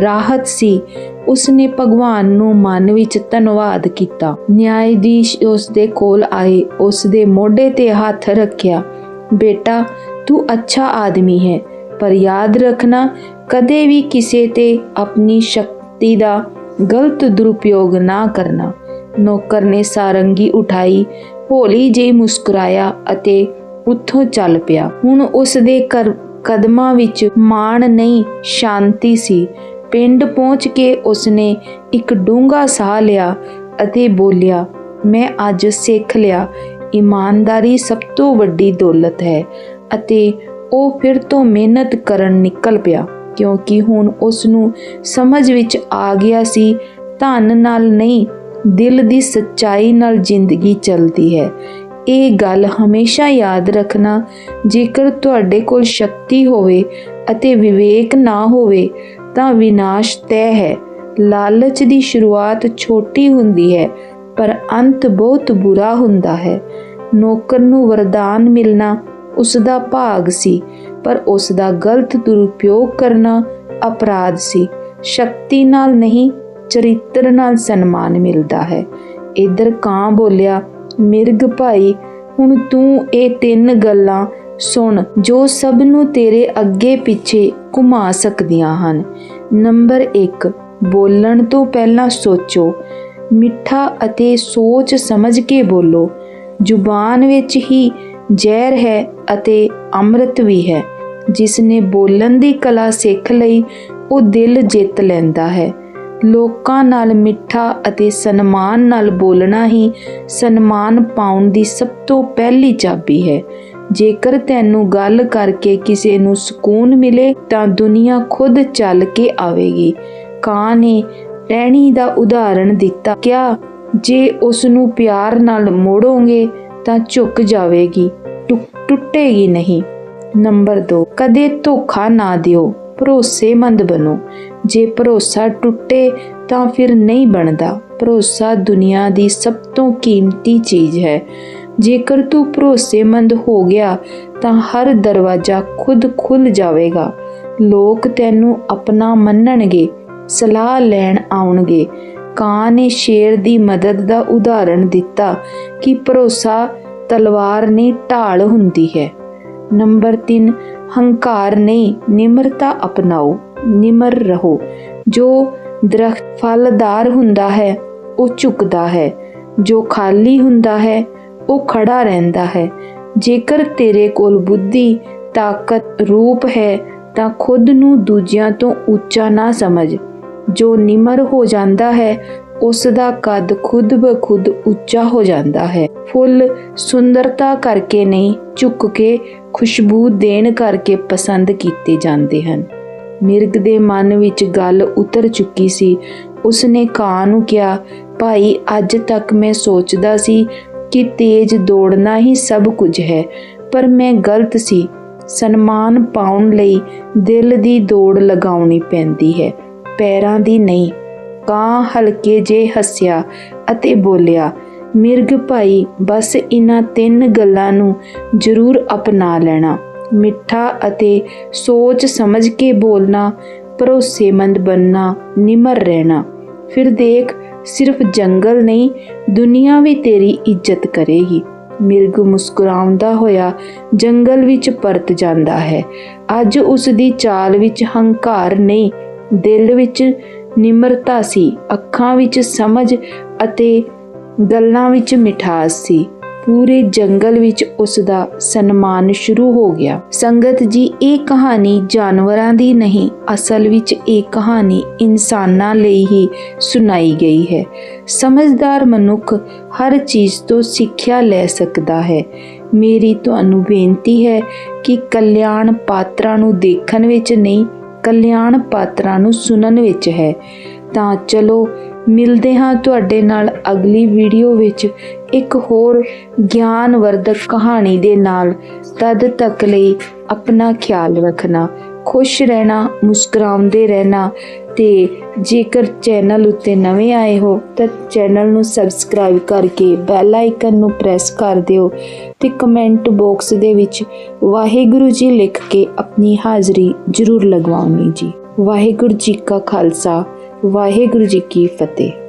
ਰਾਹਤ ਸੀ। ਉਸਨੇ ਭਗਵਾਨ ਨੂੰ ਮਨ ਵਿੱਚ ਧੰਨਵਾਦ ਕੀਤਾ। ਨਿਆਇਧੀਸ਼ ਉਸ ਦੇ ਕੋਲ ਆਏ, ਉਸ ਦੇ ਮੋਢੇ ਤੇ ਹੱਥ ਰੱਖਿਆ, ਬੇਟਾ, ਤੂੰ ਅੱਛਾ ਆਦਮੀ ਹੈ। ਪਰ ਯਾਦ ਰੱਖਣਾ, ਕਦੇ ਵੀ ਕਿਸੇ ਤੇ ਆਪਣੀ ਸ਼ਕਤੀ ਦਾ ਗਲਤ ਦੁਰਉਪਯੋਗ ਨਾ ਕਰਨਾ। ਨੌਕਰ ਨੇ ਸਾਰੰਗੀ ਉਠਾਈ ਹੌਲੀ ਜਿਹੀ ਮੁਸਕਰਾਇਆ ਅਤੇ ਉੱਥੋਂ ਚੱਲ ਪਿਆ। ਹੁਣ ਉਸ ਦੇ ਕਦਮਾਂ ਵਿੱਚ ਮਾਣ ਨਹੀਂ, ਸ਼ਾਂਤੀ ਸੀ। ਪਿੰਡ ਪਹੁੰਚ ਕੇ ਉਸਨੇ ਇੱਕ ਡੂੰਘਾ ਸਾਹ ਲਿਆ ਅਤੇ ਬੋਲਿਆ, ਮੈਂ ਅੱਜ ਸਿੱਖ ਲਿਆ। ਇਮਾਨਦਾਰੀ ਸਭ ਤੋਂ ਵੱਡੀ ਦੌਲਤ ਹੈ ਅਤੇ ਉਹ ਫਿਰ ਤੋਂ ਮਿਹਨਤ ਕਰਨ ਨਿਕਲ ਪਿਆ, ਕਿਉਂਕਿ ਹੁਣ ਉਸ ਨੂੰ ਸਮਝ ਵਿੱਚ ਆ ਗਿਆ ਸੀ, ਧਨ ਨਾਲ ਨਹੀਂ, ਦਿਲ ਦੀ ਸੱਚਾਈ ਨਾਲ ਜ਼ਿੰਦਗੀ ਚੱਲਦੀ ਹੈ। ਇਹ ਗੱਲ ਹਮੇਸ਼ਾ ਯਾਦ ਰੱਖਣਾ, ਜੇਕਰ ਤੁਹਾਡੇ ਕੋਲ ਸ਼ਕਤੀ ਹੋਵੇ ਅਤੇ ਵਿਵੇਕ ਨਾ ਹੋਵੇ, ਤਾਂ ਵਿਨਾਸ਼ ਤੈ ਹੈ। ਲਾਲਚ ਦੀ ਸ਼ੁਰੂਆਤ ਛੋਟੀ ਹੁੰਦੀ ਹੈ, ਪਰ ਅੰਤ ਬਹੁਤ ਬੁਰਾ ਹੁੰਦਾ ਹੈ। ਨੌਕਰ ਨੂੰ ਵਰਦਾਨ ਮਿਲਣਾ ਉਸ ਦਾ ਭਾਗ ਸੀ, ਪਰ ਉਸ ਦਾ ਗਲਤ ਦੁਰਉਪਯੋਗ ਕਰਨਾ ਅਪਰਾਧ ਸੀ। ਸ਼ਕਤੀ ਨਾਲ ਨਹੀਂ, ਚਰਿੱਤਰ ਨਾਲ ਸਨਮਾਨ ਮਿਲਦਾ ਹੈ। ਇਧਰ ਕਾਂ ਬੋਲਿਆ, ਮਿਰਗ ਭਾਈ, ਹੁਣ ਤੂੰ ਇਹ ਤਿੰਨ ਗੱਲਾਂ ਸੁਣ ਜੋ ਸਭ ਨੂੰ ਤੇਰੇ ਅੱਗੇ ਪਿੱਛੇ ਘੁਮਾ ਸਕਦੀਆਂ ਹਨ। ਨੰਬਰ 1 ਬੋਲਣ ਤੋਂ ਪਹਿਲਾਂ ਸੋਚੋ। ਮਿੱਠਾ ਅਤੇ ਸੋਚ ਸਮਝ ਕੇ ਬੋਲੋ। ਜ਼ੁਬਾਨ ਵਿੱਚ ਹੀ ਜ਼ਹਿਰ ਹੈ ਅਤੇ ਅੰਮ੍ਰਿਤ ਵੀ ਹੈ। ਜਿਸ ਨੇ ਬੋਲਣ ਦੀ ਕਲਾ ਸਿੱਖ ਲਈ, ਉਹ ਦਿਲ ਜਿੱਤ ਲੈਂਦਾ ਹੈ। ਲੋਕਾਂ ਨਾਲ ਮਿੱਠਾ ਅਤੇ ਸਨਮਾਨ ਨਾਲ ਬੋਲਣਾ ਹੀ ਸਨਮਾਨ ਪਾਉਣ ਦੀ ਸਭ ਤੋਂ ਪਹਿਲੀ ਚਾਬੀ ਹੈ। ਜੇਕਰ ਤੈਨੂੰ ਗੱਲ ਕਰਕੇ ਕਿਸੇ ਨੂੰ ਸਕੂਨ ਮਿਲੇ, ਤਾਂ ਦੁਨੀਆ ਖੁਦ ਚੱਲ ਕੇ ਆਵੇਗੀ। ਕਾਂ ਨੇ ਟਹਿਣੀ ਦਾ ਉਦਾਹਰਣ ਦਿੱਤਾ। ਕਿਆ, ਜੇ ਉਸ ਨੂੰ ਪਿਆਰ ਨਾਲ ਮੋੜੋਗੇ, ਤਾਂ ਝੁਕ ਜਾਵੇਗੀ। ਟੁੱਟੇਗੀ ਨਹੀਂ। ਨੰਬਰ 2 ਕਦੇ ਧੋਖਾ ਨਾ ਦਿਓ। ਭਰੋਸੇਮੰਦ ਬਣੋ। ਜੇ ਭਰੋਸਾ ਟੁੱਟੇ ਤਾਂ ਫਿਰ ਨਹੀਂ ਬਣਦਾ। ਭਰੋਸਾ ਦੁਨੀਆ ਦੀ ਸਭ ਤੋਂ ਕੀਮਤੀ ਚੀਜ਼ ਹੈ। ਜੇਕਰ ਤੂੰ ਭਰੋਸੇਮੰਦ ਹੋ ਗਿਆ ਤਾਂ ਹਰ ਦਰਵਾਜ਼ਾ ਖੁਦ ਖੁੱਲ ਜਾਵੇਗਾ। ਲੋਕ ਤੈਨੂੰ ਆਪਣਾ ਮੰਨਣਗੇ, ਸਲਾਹ ਲੈਣ ਆਉਣਗੇ। ਕਾਂ ਨੇ ਸ਼ੇਰ ਦੀ ਮਦਦ ਦਾ ਉਦਾਹਰਣ ਦਿੱਤਾ ਕਿ ਭਰੋਸਾ ਤਲਵਾਰ ਨਹੀਂ ਢਾਲ ਹੁੰਦੀ ਹੈ। ਨੰਬਰ 3 ਹੰਕਾਰ ਨਹੀਂ ਨਿਮਰਤਾ ਅਪਣਾਓ, ਨਿਮਰ ਰਹੋ। ਜੋ ਦਰਖਤ ਫਲਦਾਰ ਹੁੰਦਾ ਹੈ, ਉਹ ਝੁਕਦਾ ਹੈ। ਜੋ ਖਾਲੀ ਹੁੰਦਾ ਹੈ, ਉਹ ਖੜਾ ਰਹਿੰਦਾ ਹੈ। ਜੇਕਰ ਤੇਰੇ ਕੋਲ ਬੁੱਧੀ, ਤਾਕਤ, ਰੂਪ ਹੈ, ਤਾਂ ਖੁਦ ਨੂੰ ਦੂਜਿਆਂ ਤੋਂ ਉੱਚਾ ਨਾ ਸਮਝ। ਜੋ ਨਿਮਰ ਹੋ ਜਾਂਦਾ ਹੈ ਉਸ ਦਾ ਕੱਦ ਖੁਦ ਬਖੁਦ ਉੱਚਾ ਹੋ ਜਾਂਦਾ ਹੈ। ਫੁੱਲ ਸੁੰਦਰਤਾ ਕਰਕੇ ਨਹੀਂ, ਝੁੱਕ ਕੇ ਖੁਸ਼ਬੂ ਦੇਣ ਕਰਕੇ ਪਸੰਦ ਕੀਤੇ ਜਾਂਦੇ ਹਨ। ਮਿਰਗ ਦੇ ਮਨ ਵਿੱਚ ਗੱਲ ਉਤਰ ਚੁੱਕੀ ਸੀ। ਉਸਨੇ ਕਾਂ ਨੂੰ ਕਿਹਾ, ਭਾਈ, ਅੱਜ ਤੱਕ ਮੈਂ ਸੋਚਦਾ ਸੀ ਕਿ ਤੇਜ਼ ਦੌੜਨਾ ਹੀ ਸਭ ਕੁਝ ਹੈ, ਪਰ ਮੈਂ ਗਲਤ ਸੀ। ਸਨਮਾਨ ਪਾਉਣ ਲਈ ਦਿਲ ਦੀ ਦੌੜ ਲਗਾਉਣੀ ਪੈਂਦੀ ਹੈ, ਪੈਰਾਂ ਦੀ ਨਹੀਂ। ਕਾਂ ਹਲਕੇ ਜੇ ਹੱਸਿਆ ਅਤੇ ਬੋਲਿਆ, ਮਿਰਗ ਭਾਈ, ਬਸ ਇਹਨਾਂ ਤਿੰਨ ਗੱਲਾਂ ਨੂੰ ਜ਼ਰੂਰ ਅਪਣਾ ਲੈਣਾ। ਮਿੱਠਾ ਅਤੇ ਸੋਚ ਸਮਝ ਕੇ ਬੋਲਣਾ, ਭਰੋਸੇਮੰਦ ਬਣਨਾ, ਨਿਮਰ ਰਹਿਣਾ। ਫਿਰ ਦੇਖ, ਸਿਰਫ ਜੰਗਲ ਨਹੀਂ, ਦੁਨੀਆ ਵੀ ਤੇਰੀ ਇੱਜ਼ਤ ਕਰੇਗੀ। ਮਿਰਗ ਮੁਸਕਰਾਉਂਦਾ ਹੋਇਆ ਜੰਗਲ ਵਿੱਚ ਪਰਤ ਜਾਂਦਾ ਹੈ। ਅੱਜ ਉਸ ਦੀ ਚਾਲ ਵਿੱਚ ਹੰਕਾਰ ਨਹੀਂ, ਦਿਲ ਵਿੱਚ ਨਿਮਰਤਾ ਸੀ। ਅੱਖਾਂ ਵਿੱਚ ਸਮਝ ਅਤੇ ਗੱਲਾਂ ਵਿੱਚ ਮਿਠਾਸ ਸੀ। ਪੂਰੇ ਜੰਗਲ ਵਿੱਚ ਉਸ ਦਾ ਸਨਮਾਨ ਸ਼ੁਰੂ ਹੋ ਗਿਆ। ਸੰਗਤ ਜੀ, ਇਹ ਕਹਾਣੀ ਜਾਨਵਰਾਂ ਦੀ ਨਹੀਂ, ਅਸਲ ਵਿੱਚ ਇਹ ਕਹਾਣੀ ਇਨਸਾਨਾਂ ਲਈ ਹੀ ਸੁਣਾਈ ਗਈ ਹੈ। ਸਮਝਦਾਰ ਮਨੁੱਖ ਹਰ ਚੀਜ਼ ਤੋਂ ਸਿੱਖਿਆ ਲੈ ਸਕਦਾ ਹੈ। ਮੇਰੀ ਤੁਹਾਨੂੰ ਬੇਨਤੀ ਹੈ ਕਿ ਕਲਿਆਣ ਪਾਤਰਾਂ ਨੂੰ ਦੇਖਣ ਵਿੱਚ ਨਹੀਂ ਕਲਿਆਣ ਪਾਤਰਾਂ ਨੂੰ ਸੁਣਨ ਵਿੱਚ ਹੈ। ਤਾਂ ਚਲੋ, ਮਿਲਦੇ ਹਾਂ ਤੁਹਾਡੇ ਨਾਲ ਅਗਲੀ ਵੀਡੀਓ ਵਿੱਚ ਇੱਕ ਹੋਰ ਗਿਆਨਵਰਧਕ ਕਹਾਣੀ ਦੇ ਨਾਲ। ਤਦ ਤੱਕ ਲਈ ਆਪਣਾ ਖਿਆਲ ਰੱਖਣਾ। ਖੁਸ਼ ਰਹਿਣਾ, ਮੁਸਕਰਾਉਂਦੇ ਰਹਿਣਾ ਤੇ ਜੇਕਰ ਚੈਨਲ ਉੱਤੇ ਨਵੇਂ ਆਏ ਹੋ ਤਾਂ ਚੈਨਲ ਨੂੰ ਸਬਸਕ੍ਰਾਈਬ ਕਰਕੇ ਬੈਲ ਆਈਕਨ ਨੂੰ ਪ੍ਰੈਸ ਕਰ ਦਿਓ ਤੇ ਕਮੈਂਟ ਬਾਕਸ ਦੇ ਵਿੱਚ ਵਾਹਿਗੁਰੂ ਜੀ ਲਿਖ ਕੇ ਆਪਣੀ ਹਾਜ਼ਰੀ ਜ਼ਰੂਰ ਲਗਵਾਉਣੀ ਜੀ। ਵਾਹਿਗੁਰੂ ਜੀ ਕਾ ਖਾਲਸਾ, ਵਾਹਿਗੁਰੂ ਜੀ ਕੀ ਫਤਿਹ।